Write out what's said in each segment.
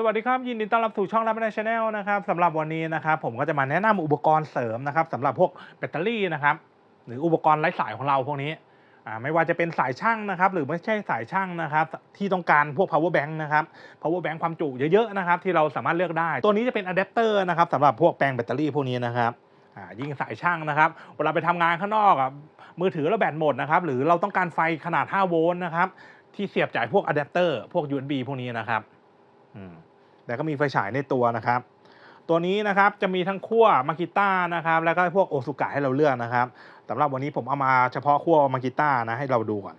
สวัสดีครับ ยินดีต้อนรับสู่ช่องรับในชาแนลนะครับสำหรับวันนี้นะครับผมก็จะมาแนะนำอุปกรณ์เสริมนะครับสำหรับพวกแบตเตอรี่นะครับหรืออุปกรณ์ไร้สายของเราพวกนี้ไม่ว่าจะเป็นสายช่างนะครับ หรือไม่ใช่สายช่างนะครับ ที่ต้องการพวก power bank นะครับ power bank ความจุเยอะๆนะครับ ที่เราสามารถเลือกได้ ตัวนี้จะเป็นอะแดปเตอร์นะครับสำหรับพวกแปลงแบตเตอรี่พวกนี้นะครับยิ่งสายช่างนะครับเวลาไปทำงานข้างนอกมือถือเราแบตหมดนะครับหรือเราต้องการไฟขนาด 5 โวลต์นะครับที่เสียบจ่ายพวกอะแดปเตอร์พวก USB พวกนี้นะครับอืม แล้วก็มีไฟฉายในตัวนะครับ ตัวนี้นะครับจะมีทั้งขั้วมากิต้านะครับแล้วก็พวกโอซุกะให้เราเลือกนะครับสำหรับวันนี้ผมเอามาเฉพาะขั้วมากิต้านะให้เราดูก่อน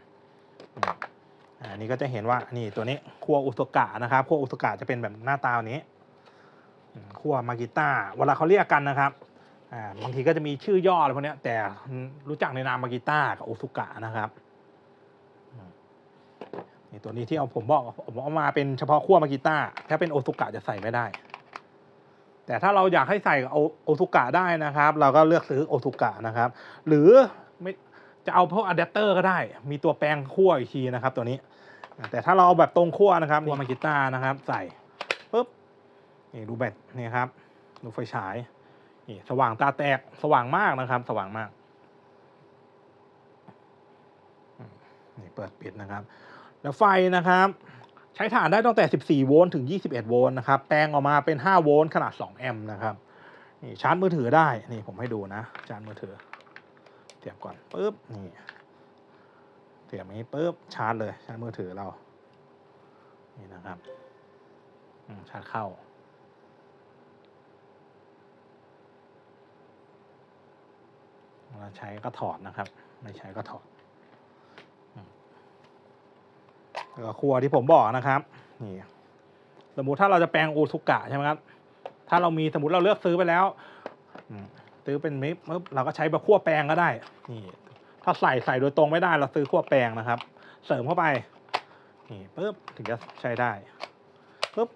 อันนี้ก็จะเห็นว่านี่ตัวนี้ขั้วโอซุกะนะครับขั้วโอซุกะจะเป็นแบบหน้าตานี้ขั้วมากิต้าเวลาเขาเรียกกันนะครับบางทีก็จะมีชื่อย่ออะไรพวกนี้แต่รู้จักในนามมากิต้ากับโอซุกะนะครับ ตัวนี้ที่เอาผมบอกผมเอามาเป็นเฉพาะขั้วมากิต้าถ้าเป็นโอซุกะจะใส่ไม่ได้ แต่ถ้าเราอยากให้ใส่โอโอซุกะได้นะครับ เราก็เลือกซื้อโอซุกะนะครับ หรือไม่จะเอาพวกอะแดปเตอร์ก็ได้ มีตัวแปลงขั้วอีกทีนะครับ ตัวนี้ แต่ถ้าเราเอาแบบตรงขั้วนะครับขั้วมากิต้านะครับ ใส่ปุ๊บนี่ดูแบตนี่ครับดูไฟฉายนี่สว่างตาแตกสว่างมากนะครับ สว่างมากนี่เปิดปิดนะครับ แล้วไฟนะครับ ใช้ฐานได้ตั้งแต่ 14 โวลต์ถึง 21 โวลต์นะครับแปลงออกมาเป็น 5 โวลต์ขนาด 2 แอมป์นะครับนี่ชาร์จมือถือได้ นี่ผมให้ดูนะชาร์จมือถือเสียบก่อนปุ๊บนี่เสียบนี้ปุ๊บชาร์จเลยชาร์จมือถือเรา นี่นะครับชาร์จเข้าเวลาใช้ก็ถอดนะครับ ไม่ใช้ก็ถอด แล้วก็ ครัวที่ผมบอกนะครับนี่สมมุติถ้าเราจะแปลงโอซุกะใช่ไหมครับถ้าเรามีสมมติเราเลือกซื้อไปแล้วอืมซื้อเป็นมิกปุ๊บเราก็ใช้แบบคั่วแปลงก็ได้นี่ถ้าใส่ใส่โดยตรงไม่ได้เราซื้อคั่วแปลงนะครับ เสริมเข้าไปนี่ปุ๊บถึงจะใช้ได้ปุ๊บ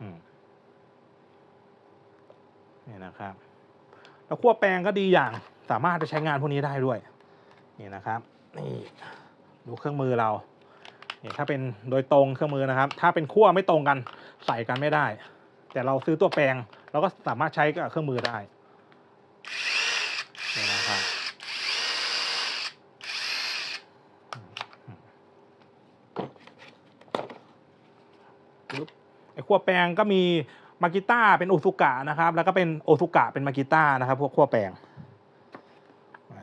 อืมนี่นะครับ แล้วคั่วแปลงก็ดีอย่างสามารถจะใช้งานพวกนี้ได้ด้วย นี่นะครับนี่ดูเครื่องมือเรา นี่ถ้าเป็นโดยตรงเครื่องมือนะครับ ถ้าเป็นขั้วไม่ตรงกันใส่กันไม่ได้ แต่เราซื้อตัวแปลงเราก็สามารถใช้กับเครื่องมือได้นี่นะครับไอ้ขั้วแปลงก็มีมากิต้าเป็นโอซุกะนะครับ แล้วก็เป็นโอซุกะเป็นมากิต้านะครับ พวกขั้วแปลง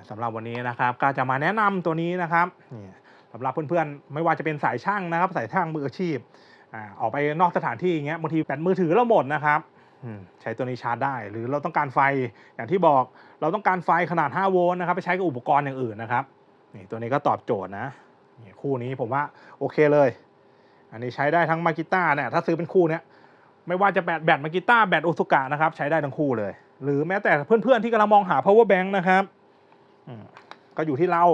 สำหรับวันนี้นะครับ ก็จะมาแนะนำตัวนี้นะครับนี่ สำหรับเพื่อนๆ ไม่ว่าจะเป็นสายช่างนะครับ สายช่างมืออาชีพอ่าออกไปนอกสถานที่อย่างเงี้ยบางทีแบตมือถือเราหมดนะครับอืมใช้ตัวนี้ชาร์จได้ หรือเราต้องการไฟอย่างที่บอกเราต้องการไฟขนาด 5 โวลต์นะครับไปใช้กับอุปกรณ์อย่างอื่นนะครับนี่ตัวนี้ก็ตอบโจทย์นะนี่คู่นี้ผมว่าโอเคเลย อันนี้ใช้ได้ทั้งมากิต้าเนี่ยถ้าซื้อเป็นคู่เนี้ยไม่ว่าจะแบตแบตมากิต้าแบตโอซุกะนะครับใช้ได้ทั้งคู่เลย หรือแม้แต่เพื่อนๆที่กำลังมองหา power bank นะครับอืมก็อยู่ที่เรา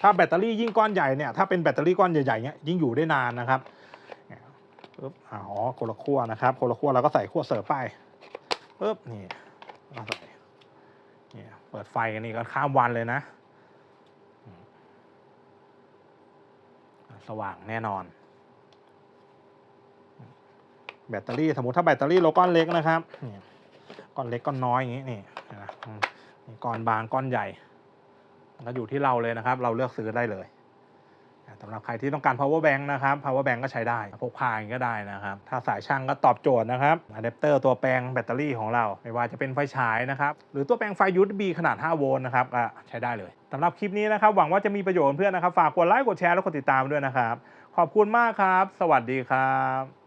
ถ้าแบตเตอรี่ยิ่งก้อนใหญ่เนี่ยถ้าเป็นแบตเตอรี่ก้อนใหญ่ๆเนี่ยยิ่งอยู่ได้นานนะครับเนี่ยปึ๊บอ๋อคนละขั้วนะครับคนละขั้วเราก็ใส่ขั้วเสริมไปปึ๊บนี่เใส่เนี่ยเปิดไฟกันนี่ก็ข้ามวันเลยนะ สว่างแน่นอน แบตเตอรี่สมมติถ้าแบตเตอรี่เราก้อนเล็กนะครับนี่ก้อนเล็กก้อนน้อยอย่างนี้นี่นะก้อนบางก้อนใหญ่ ก็อยู่ที่เราเลยนะครับ เราเลือกซื้อได้เลยอ่าสำหรับใครที่ต้องการ power bank นะครับ power bank ก็ใช้ได้ พกพาองก็ได้นะครับ ถ้าสายช่างก็ตอบโจทย์นะครับอะแดปเตอร์ตัวแปลงแบตเตอรี่ของเรา ไม่ว่าจะเป็นไฟฉายนะครับ หรือตัวแปลงไฟ USB ขนาด 5 โวลต์นะครับก็ใช้ได้เลยสำหรับคลิปนี้นะครับ หวังว่าจะมีประโยชน์เพื่อนนะครับ ฝากกดไลค์ กดแชร์ และกดติดตามด้วยนะครับ ขอบคุณมากครับ สวัสดีครับ